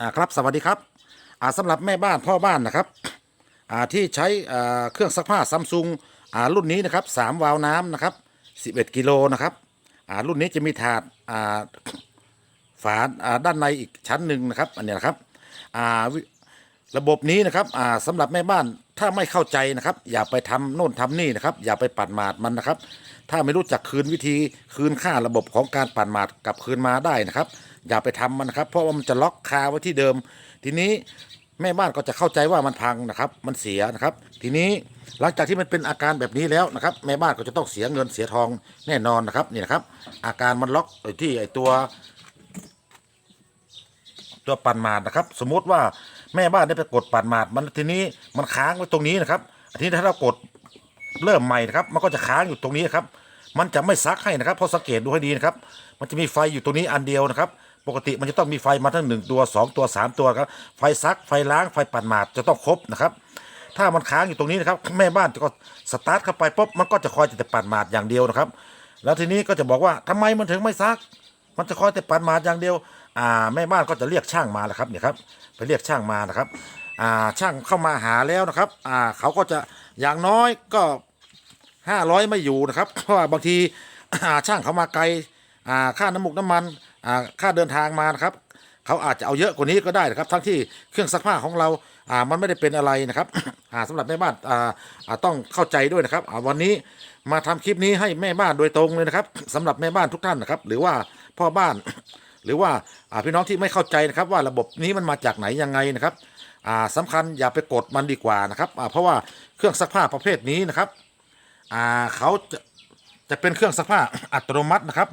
อ่าครับสวัสดีครับอ่าสำหรับแม่บ้านพ่อบ้านนะครับอ่าที่ใช้อ่าเครื่องซักผ้าซัมซุงอ่ารุ่นนี้นะครับสามวาล์วน้ำนะครับ11กิโลนะครับอ่ารุ่นนี้จะมีถาดอ่าฝาอ่าด้านในอีกชั้นหนึ่งนะครับอันนี้นะครับอ่าระบบนี้นะครับอ่าสำหรับแม่บ้านถ้าไม่เข้าใจนะครับ อย่าไปทำโน่นทำนี่นะครับ อย่าไปปัดหมาดมันนะครับ ถ้าไม่รู้จักคืนวิธีคืนค่าระบบของการปั่นหมาดกลับคืนมาได้นะครับ อย่าไปทำมันนะครับ เพราะว่ามันจะล็อกคาไว้ที่เดิม ทีนี้แม่บ้านก็จะเข้าใจว่ามันพังนะครับ มันเสียนะครับ ทีนี้หลังจากที่มันเป็นอาการแบบนี้แล้วนะครับ แม่บ้านก็จะต้องเสียเงินเสียทองแน่นอนนะครับนี่นะครับ อาการมันล็อกอที่ไอตัว ตัวปั่นหมาดนะครับ สมมุติว่าแม่บ้านได้ไปกดปั่นหมาดมันทีนี้มันค้างไว้ตรงนี้นะครับทีนี้ถ้าเรากดเริ่มใหม่นะครับ มันก็จะค้างอยู่ตรงนี้ครับ มันจะไม่ซักให้นะครับเพราะสังเกตดูให้ดีนะครับ มันจะมีไฟอยู่ตรงนี้อันเดียวนะครับ ปกติมันจะต้องมีไฟมาทั้งหนึ่งตัวสองตัวสามตัวครับ ไฟซักไฟล้างไฟปั่นหมาดจะต้องครบนะครับถ้ามันค้างอยู่ตรงนี้นะครับแม่บ้านก็สตาร์ทเข้าไปปุ๊บมันก็จะคอยแต่ปั่นหมาดอย่างเดียวนะครับ แล้วทีนี้ก็จะบอกว่าทำไมมันถึงไม่ซัก มันจะคอยแต่ปั่นหมาดอย่างเดียวอ่าแม่บ้านก็จะเรียกช่างมาแหละครับเนี่ยครับไปเรียกช่างมานะครับอ่าช่างเข้ามาหาแล้วนะครับอ่าเขาก็จะอย่างน้อยก็ห้าร้อยไม่อยู่นะครับเพราะว่าบางทีอ่าช่างเขามาไกลอ่าค่าน้ำมุกน้ำมัน อ่าค่าเดินทางมานะครับเขาอาจจะเอาเยอะกว่านี้ก็ได้นะครับ ทั้งที่เครื่องซักผ้าของเราอ่ามันไม่ได้เป็นอะไรนะครับ อ่าสำหรับแม่บ้านอ่าอ่าต้องเข้าใจด้วยนะครับอ่าวันนี้มาทำคลิปนี้ให้แม่บ้านโดยตรงเลยนะครับสำหรับแม่บ้านทุกท่านนะครับ หรือว่าพ่อบ้าน หรือว่าอ่าพี่น้องที่ไม่เข้าใจนะครับ ว่าระบบนี้มันมาจากไหนยังไงนะครับอ่าสำคัญอย่าไปกดมันดีกว่านะครับอ่าเพราะว่าเครื่องซักผ้าประเภทนี้นะครับอ่าเขาจะจะเป็นเครื่องซักผ้าอัตโนมัตินะครับ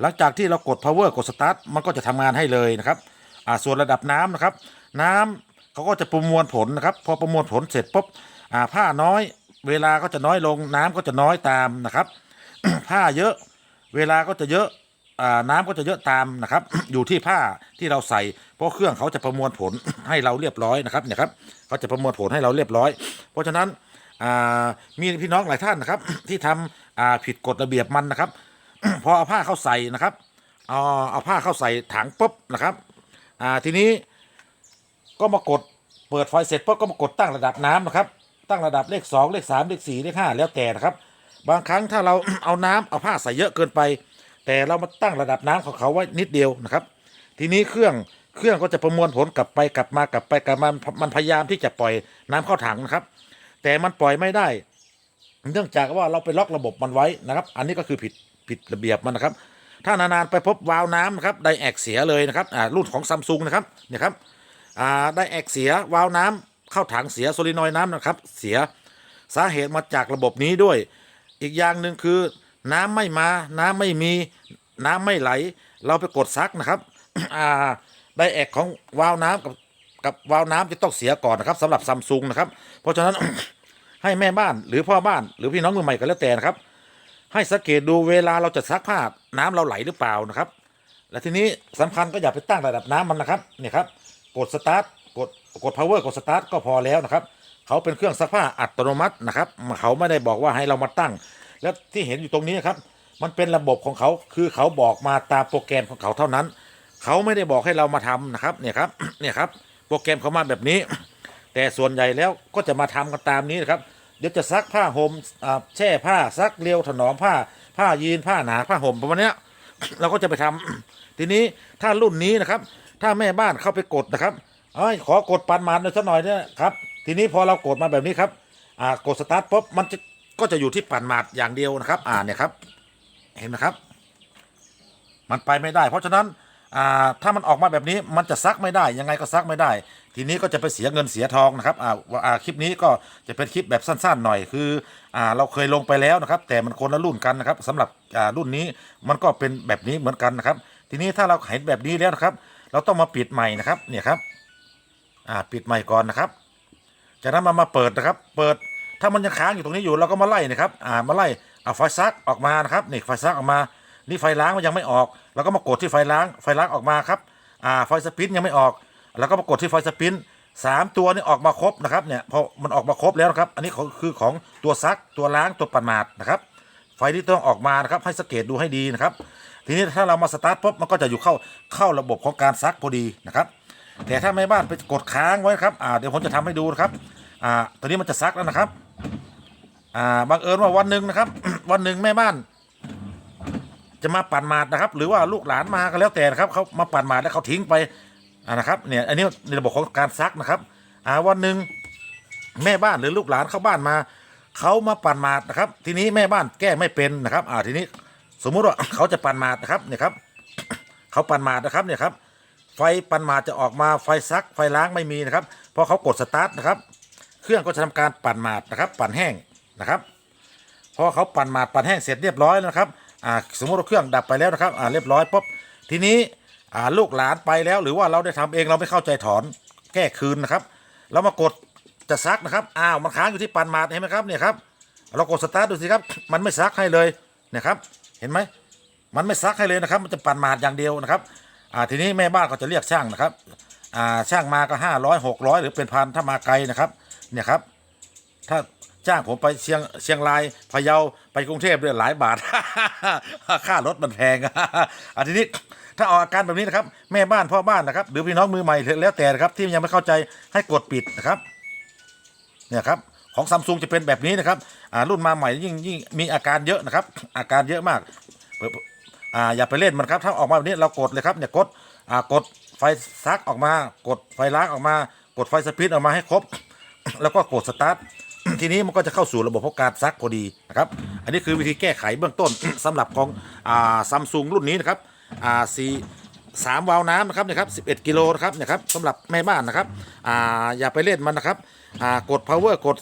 หลังจากที่เรากด power กด start มันก็จะทำงานให้เลยนะครับอ่าส่วนระดับน้ำนะครับ น้ำเขาก็จะประมวลผลนะครับ พอประมวลผลเสร็จปุ๊บอ่าผ้าน้อย เวลาก็จะน้อยลงน้ำก็จะน้อยตามนะครับ ผ้าเยอะเวลาก็จะเยอะอ่าน้ำก็จะเยอะตามนะครับ อยู่ที่ผ้าที่เราใส่เพราะเครื่องเขาจะประมวลผลให้เราเรียบร้อยนะครับเนี่ยครับเขาจะประมวลผลให้เราเรียบร้อย เพราะฉะนั้นอ่ามีพี่น้องหลายท่านนะครับ ที่ทำอ่าผิดกฎระเบียบมันนะครับ พอเอาผ้าเข้าใส่นะครับเอาเอาผ้าเข้าใส่ถังปุ๊บนะครับอ่าทีนี้ก็มากดเปิดไฟเสร็จปุ๊บก็มากดตั้งระดับน้ำนะครับ ตั้งระดับเลข 2 เลข 3 เลข 4 เลข 5 แล้วแต่นะครับ บางครั้งถ้าเราเอาน้ำเอาผ้าใส่เยอะเกินไป แต่เรามาตั้งระดับน้ำของเขาไว้นิดเดียวนะครับ ทีนี้เครื่องเครื่องก็จะประมวลผลกลับไปกลับมากลับไปกลับมามันพยายามที่จะปล่อยน้ำเข้าถังนะครับ แต่มันปล่อยไม่ได้ เนื่องจากว่าเราไปล็อกระบบมันไว้นะครับ อันนี้ก็คือผิดผิดระเบียบมันนะครับ ถ้านานๆไปพบวาล์วน้ำนะครับไดแอกเสียเลยนะครับอ่ารุ่นของซัมซุงนะครับเนี่ยครับอ่าไดแอกเสียวาล์วน้ำเข้าถังเสียโซลินอยน้ำนะครับ เสียสาเหตุมาจากระบบนี้ด้วย อีกอย่างหนึ่งคือน้ำไม่มาน้ำไม่มีน้ำไม่ไหล เราไปกดซักนะครับอ่าไดแอกของวาล์วน้ำกับกับวาล์วน้ำจะต้องเสียก่อนนะครับสำหรับซัมซุงนะครับ เพราะฉะนั้น ให้แม่บ้านหรือพ่อบ้าน หรือพี่น้องมือใหม่ก็แล้วแต่นะครับ ให้สังเกตดูเวลาเราจะซักผ้าน้ำเราไหลหรือเปล่านะครับ และทีนี้สำคัญก็อย่าไปตั้งระดับน้ำมันนะครับเนี่ยครับกดสตาร์ทกดกด power กดสตาร์ทก็พอแล้วนะครับเขาเป็นเครื่องซักผ้าอัตโนมัตินะครับเขาไม่ได้บอกว่าให้เรามาตั้ง แล้วที่เห็นอยู่ตรงนี้นะครับ มันเป็นระบบของเขาคือเขาบอกมาตามโปรแกรมของเขาเท่านั้น เขาไม่ได้บอกให้เรามาทำนะครับเนี่ยครับเนี่ยครับโปรแกรมเขามาแบบนี้ แต่ส่วนใหญ่แล้วก็จะมาทำกันตามนี้นะครับ เดี๋ยวจะซักผ้าห่มอ่าแช่ผ้าซักเรียวถนอมผ้า ผ้ายีนผ้าหนาผ้าห่มประมาณเนี้ยเราก็จะไปทำทีนี้ถ้ารุ่นนี้นะครับ ถ้าแม่บ้านเข้าไปกดนะครับเอ้ยขอกดปันมันหน่อยสักหน่อยเนี่ยครับ ทีนี้พอเรากดมาแบบนี้ครับอ่ากดสตาร์ทปุ๊บมันจะก็จะอยู่ที่ปั่นหมาดอย่างเดียวนะครับ อ่าเนี่ยครับ เห็นไหมครับ มันไปไม่ได้ เพราะฉะนั้นอ่าถ้ามันออกมาแบบนี้มันจะซักไม่ได้ ยังไงก็ซักไม่ได้ ทีนี้ก็จะไปเสียเงินเสียทองนะครับอ่าว่าอ่าคลิปนี้ก็จะเป็นคลิปแบบสั้นๆหน่อยคืออ่าเราเคยลงไปแล้วนะครับ แต่มันคนละรุ่นกันนะครับสำหรับอ่ารุ่นนี้มันก็เป็นแบบนี้เหมือนกันนะครับ ทีนี้ถ้าเราเห็นแบบนี้แล้วนะครับ เราต้องมาปิดใหม่นะครับเนี่ยครับอ่าปิดใหม่ก่อนนะครับจากนั้นมามาเปิดนะครับ เปิดถ้ามันยังค้างอยู่ตรงนี้อยู่เราก็มาไล่นะครับอ่ามาไล่เอาไฟซักออกมานะครับนี่ไฟซักออกมานี่ไฟล้างมันยังไม่ออกเราก็มากดที่ไฟล้างไฟล้างออกมาครับอ่าไฟสปินยังไม่ออก แล้วก็มากดที่ไฟสปินสามตัวนี่ออกมาครบนะครับเนี่ยพอมันออกมาครบแล้วนะครับ อันนี้คือของตัวซักตัวล้างตัวปั่นหมาดนะครับไฟที่ต้องออกมานะครับให้สังเกตดูให้ดีนะครับ ทีนี้ถ้าเรามาสตาร์ทปุ๊บมันก็จะอยู่เข้าเข้าระบบของการซักพอดีนะครับ แต่ถ้าแม่บ้านไปกดค้างไว้ครับอ่าเดี๋ยวผมจะทำให้ดูนะครับอ่าตอนนี้มันจะซักแล้วนะครับอ่าบังเอิญว่าวันหนึ่งนะครับ วันหนึ่งแม่บ้าน จะมาปั่นหมาดนะครับ หรือว่าลูกหลานมาก็แล้วแต่นะครับเขามาปั่นหมาดแล้วเขาทิ้งไป อ่านะครับเนี่ยอันนี้ในระบบของการซักนะครับอ่าวันหนึ่งแม่บ้านหรือลูกหลานเข้าบ้านมาเขามาปั่นหมาดนะครับ ทีนี้แม่บ้านแก้ไม่เป็นนะครับ อ่าทีนี้สมมุติว่าเขาจะปั่นหมาดนะครับเนี่ยครับเขาปั่นหมาดนะครับเนี่ยครับไฟปั่นหมาดจะออกมาไฟซักไฟล้างไม่มีนะครับพอเขากดสตาร์ทนะครับ เครื่องก็จะทำการปั่นหมาดนะครับ ปั่นแห้งนะครับพอเขาปั่นหมาดปั่นแห้งเสร็จเรียบร้อยแล้วนะครับอ่าสมมติว่าเครื่องดับไปแล้วนะครับอ่าเรียบร้อยปุ๊บทีนี้ ลูกหลานไปแล้ว หรือว่าเราได้ทำเองเราไม่เข้าใจถอนแก้คืนนะครับ เรามากดจะซักนะครับอ้าวมันค้างอยู่ที่ปันหมาดเห็นไหมครับเนี่ยครับเรากดสตาร์ทดูสิครับ มันไม่ซักให้เลยเนี่ยครับ เห็นไหมมันไม่ซักให้เลยนะครับ มันจะปันหมาดอย่างเดียวนะครับอ่าทีนี้แม่บ้านก็จะเรียกช่างนะครับอ่าช่างมาก็ห้าร้อยหกร้อยหรือเป็นพันถ้ามาไกลนะครับ เนี่ยครับ ถ้า จ้างผมไปเชียงเชียงรายพะเยาไปกรุงเทพเนี่ยหลายบาท ค่ารถมันแพงอ่าทีนี้ถ้าออกอาการแบบนี้นะครับ แม่บ้านพ่อบ้านนะครับ หรือพี่น้องมือใหม่แล้วแต่นะครับ ที่ยังไม่เข้าใจให้กดปิดนะครับเนี่ยครับของซัมซุงจะเป็นแบบนี้นะครับรุ่นมาใหม่ยิ่งยิ่งมีอาการเยอะนะครับ อาการเยอะมากอ่าอย่าไปเล่นมันครับ ถ้าออกมาแบบนี้เรากดเลยครับเนี่ยกดอ่ากดไฟซักออกมากดไฟล้างออกมา กดไฟสปีดออกมาให้ครบ แล้วก็กดสตาร์ท ทีนี้มันก็จะเข้าสู่ระบบของการซักพอดีนะครับ อันนี้คือวิธีแก้ไขเบื้องต้นสำหรับของซัมซุงรุ่นนี้นะครับอ่าสีสามวาล์วน้ำนะครับนี่ยครับ11กิโลนะครับนี่ยครับสำหรับแม่บ้านนะครับอ่าอย่าไปเล่นมันนะครับอ่ากด power กด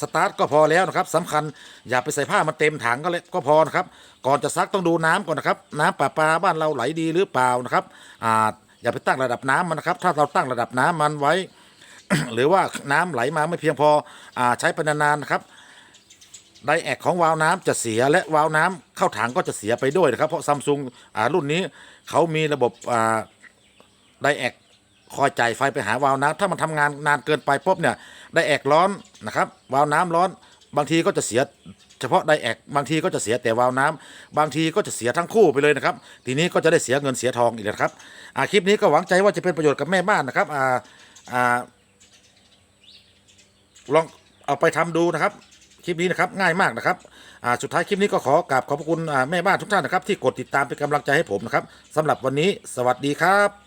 สตาร์ทก็พอแล้วนะครับสำคัญอย่าไปใส่ผ้ามันเต็มถังก็เลยก็พอนะครับ ก่อนจะซักต้องดูน้ำก่อนนะครับ น้ำประปาบ้านเราไหลดีหรือเปล่านะครับอ่าอย่าไปตั้งระดับน้ำมันนะครับ ถ้าเราตั้งระดับน้ำมันไว้ หรือว่าน้ำไหลมาไม่เพียงพออใช้ไปนานๆนะครับไดแอกของวาล์วน้ำจะเสียและวาล์วน้ำเข้าถังก็จะเสียไปด้วยนะครับ เพราะซัมซุงรุ่นนี้เขามีระบบไดแอกคอยจ่ายไฟไปหาวาล์วน้ำถ้ามันทำงานนานเกินไปปุ๊บเนี่ยไดแอกร้อนนะครับวาล์วน้ำร้อน บางทีก็จะเสียเฉพาะไดแอกบางทีก็จะเสียแต่วาล์วน้ำบางทีก็จะเสียทั้งคู่ไปเลยนะครับ ทีนี้ก็จะได้เสียเงินเสียทองอีกนะครับคลิปนี้ก็หวังใจว่าจะเป็นประโยชน์กับแม่บ้านนะครับอ่าอ่า ลองเอาไปทำดูนะครับ คลิปนี้นะครับง่ายมากนะครับสุดท้ายคลิปนี้ก็ขอกราบขอบพระคุณแม่บ้านทุกท่านนะครับ ที่กดติดตามเป็นกำลังใจให้ผมนะครับสำหรับวันนี้ สวัสดีครับ